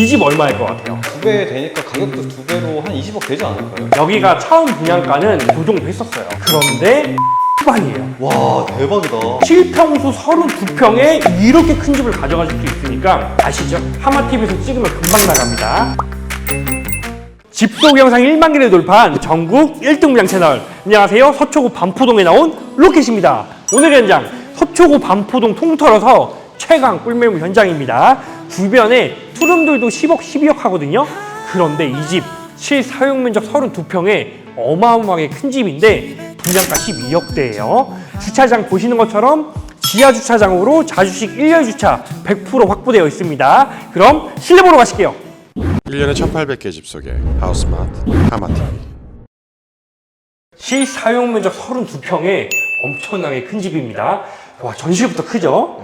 이 집 얼마일 것 같아요? 두 배 되니까 가격도 두 배로 한 20억 되지 않을까요? 여기가 처음 분양가는 그 정도 했었어요. 그런데 후반이에요. 와 대박이다. 7평수 32평에 이렇게 큰 집을 가져가실 수 있으니까 아시죠? 하마TV에서 찍으면 금방 나갑니다. 집속 영상 1만 개를 돌파한 전국 1등 분양 채널 안녕하세요 서초구 반포동에 나온 로켓입니다 오늘 현장 서초구 반포동 통털어서 최강 꿀매물 현장입니다 주변에 투룸들도 10억 12억 하거든요. 그런데 이 집 실사용 면적 32평에 어마어마하게 큰 집인데 분양가 12억대예요. 주차장 보시는 것처럼 지하 주차장으로 자주식 1열 주차 100% 확보되어 있습니다. 그럼 실내 보러 가실게요. 1년에 1,800개 집 속에 하우스마트 하마TV 실사용 면적 32평에 엄청나게 큰 집입니다. 와, 전실부터 크죠?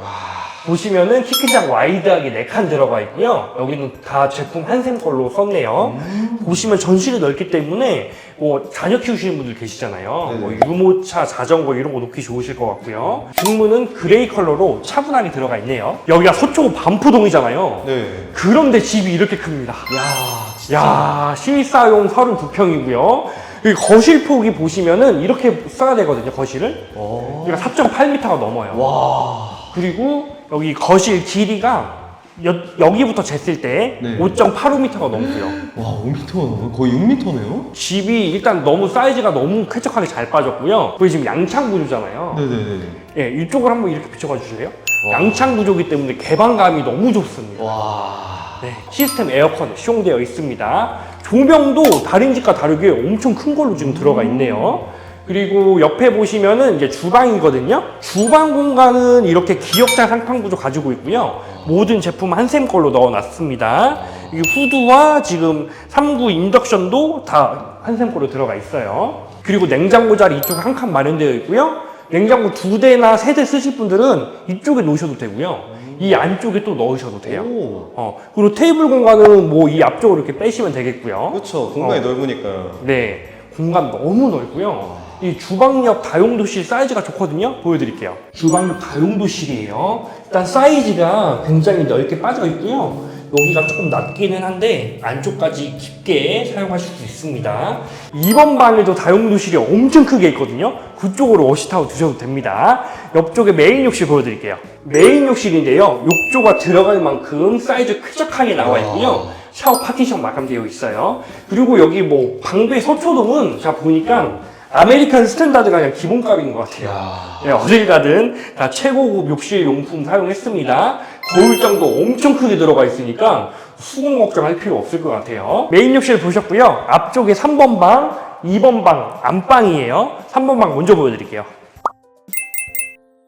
보시면은 키큰장 와이드하게 4칸 들어가 있고요. 여기는 다 제품 한샘 걸로 썼네요. 보시면 전실이 넓기 때문에 뭐 자녀 키우시는 분들 계시잖아요. 뭐 유모차, 자전거 이런 거 놓기 좋으실 것 같고요. 중문은 그레이 컬러로 차분하게 들어가 있네요. 여기가 서초구 반포동이잖아요. 네. 그런데 집이 이렇게 큽니다. 야 야, 실사용 32평이고요. 이 거실 폭이 보시면은 이렇게 써야 되거든요, 거실을. 어. 여기가 4.8m가 넘어요. 와. 그리고 여기 거실 길이가 여, 기부터 쟀을 때 네. 5.85m가 넘고요. 와 5m 거의 6m네요? 집이 일단 너무 사이즈가 너무 쾌적하게 잘 빠졌고요. 그리고 지금 양창 구조잖아요. 네네네. 예, 이쪽을 한번 이렇게 비춰봐 주실래요? 양창 구조기 때문에 개방감이 너무 좋습니다. 와. 네, 시스템 에어컨 시용되어 있습니다. 조명도 다른 집과 다르게 엄청 큰 걸로 지금 들어가 있네요. 그리고 옆에 보시면은 이제 주방이거든요. 주방 공간은 이렇게 기역자 상판 구조 가지고 있고요. 모든 제품 한샘 걸로 넣어놨습니다. 이 후드와 지금 3구 인덕션도 다 한샘 걸로 들어가 있어요. 그리고 냉장고 자리 이쪽에 한칸 마련되어 있고요. 냉장고 두 대나 세 대 쓰실 분들은 이쪽에 놓으셔도 되고요. 이 안쪽에 또 넣으셔도 돼요. 오. 어, 그리고 테이블 공간은 뭐 이 앞쪽으로 이렇게 빼시면 되겠고요. 그렇죠. 공간이 어. 넓으니까요. 네, 공간 너무 넓고요. 이 주방 옆 다용도실 사이즈가 좋거든요. 보여드릴게요. 주방 옆 다용도실이에요. 일단 사이즈가 굉장히 넓게 빠져 있고요. 여기가 조금 낮기는 한데 안쪽까지 깊게 사용하실 수 있습니다. 2번 방에도 다용도실이 엄청 크게 있거든요. 그쪽으로 워시타워 두셔도 됩니다. 옆쪽에 메인 욕실 보여드릴게요. 메인 욕실인데요. 욕조가 들어갈 만큼 사이즈 쾌적하게 나와 있고요. 샤워 파티션 마감되어 있어요. 그리고 여기 뭐 방배 서초동은 제가 보니까 아메리칸 스탠다드가 그냥 기본값인 것 같아요. 야. 네, 어딜 가든 다 최고급 욕실 용품 사용했습니다. 거울장도 엄청 크게 들어가 있으니까 수공 걱정할 필요 없을 것 같아요. 메인 욕실 보셨고요. 앞쪽에 3번 방, 2번 방, 안방이에요. 3번 방 먼저 보여드릴게요.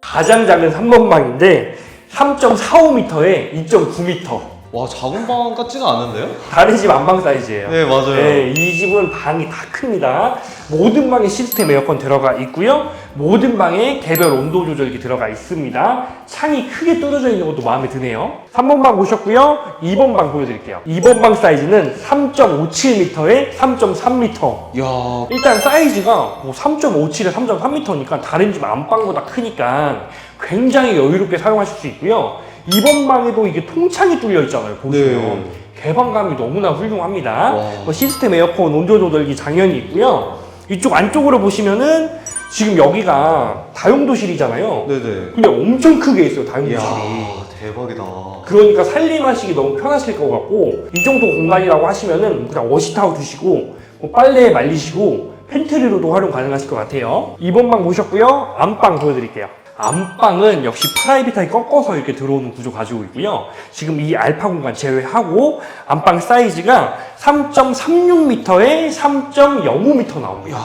가장 작은 3번 방인데 3.45m에 2.9m. 와 작은 방 같지가 않은데요? 다른 집 안방 사이즈예요. 네 맞아요. 네, 이 집은 방이 다 큽니다. 모든 방에 시스템 에어컨 들어가 있고요. 모든 방에 개별 온도 조절기 들어가 있습니다. 창이 크게 떨어져 있는 것도 마음에 드네요. 3번 방 보셨고요. 2번 방 보여드릴게요. 2번 방 사이즈는 3.57m에 3.3m. 야. 일단 사이즈가 뭐 3.57에 3.3m니까 다른 집 안방보다 크니까 굉장히 여유롭게 사용하실 수 있고요. 이번 방에도 이게 통창이 뚫려 있잖아요. 보시면 네. 개방감이 너무나 훌륭합니다. 와. 뭐 시스템 에어컨 온도 조절기 장연이 있고요. 이쪽 안쪽으로 보시면은 지금 여기가 다용도실이잖아요. 네네. 근데 엄청 크게 있어요 이야 다용도실이. 대박이다. 그러니까 살림하시기 너무 편하실 것 같고 이 정도 공간이라고 하시면은 그냥 워시타워 두시고 뭐 빨래 말리시고 팬트리로도 활용 가능하실 것 같아요. 2번 방 보셨고요. 안방 보여드릴게요. 안방은 역시 프라이빗하게 꺾어서 이렇게 들어오는 구조 가지고 있고요. 지금 이 알파 공간 제외하고 안방 사이즈가 3.36m에 3.05m 나옵니다. 야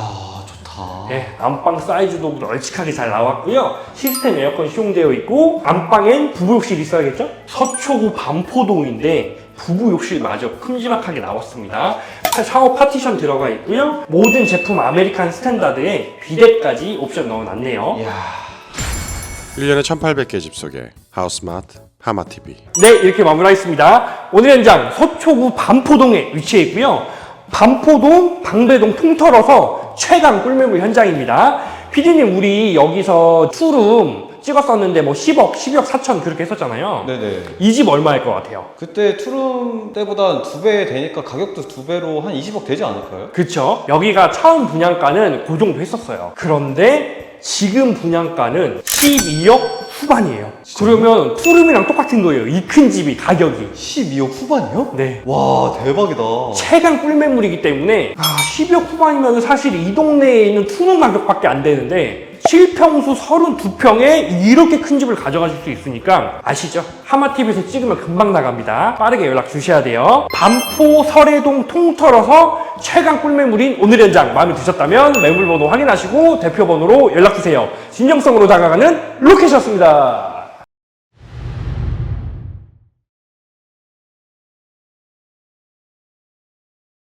좋다. 네, 안방 사이즈도 널찍하게 잘 나왔고요. 시스템 에어컨 시용되어 있고 안방엔 부부 욕실 있어야겠죠? 서초구 반포동인데 부부 욕실마저 큼지막하게 나왔습니다. 샤워 파티션 들어가 있고요. 모든 제품 아메리칸 스탠다드에 비데까지 옵션 넣어놨네요. 이야. 1년에 1,800개 집 속에 하우스마트 하마TV 네, 이렇게 마무리하겠습니다. 오늘 현장 서초구 반포동에 위치해 있고요. 반포동, 방배동 통털어서 최강 꿀매물 현장입니다. 피디님, 우리 여기서 투룸 찍었었는데 뭐 10억, 12억 4천 그렇게 했었잖아요. 네네. 이 집 얼마일 것 같아요? 그때 투룸 때보다 두 배 되니까 가격도 두 배로 한 20억 되지 않을까요? 그쵸? 여기가 처음 분양가는 그 정도 했었어요. 그런데 지금 분양가는 12억 후반이에요. 그러면 투룸이랑 똑같은 거예요. 이 큰 집이 가격이. 12억 후반이요? 네. 와 대박이다. 최강 꿀매물이기 때문에 아, 12억 후반이면 사실 이 동네에 있는 투룸 가격밖에 안 되는데 실평수 32평에 이렇게 큰 집을 가져가실 수 있으니까 아시죠? 하마TV에서 찍으면 금방 나갑니다. 빠르게 연락 주셔야 돼요. 반포 설해동 통털어서 최강 꿀매물인 오늘의 현장 마음에 드셨다면 매물번호 확인하시고 대표번호로 연락 주세요. 진정성으로 다가가는 로켓이었습니다.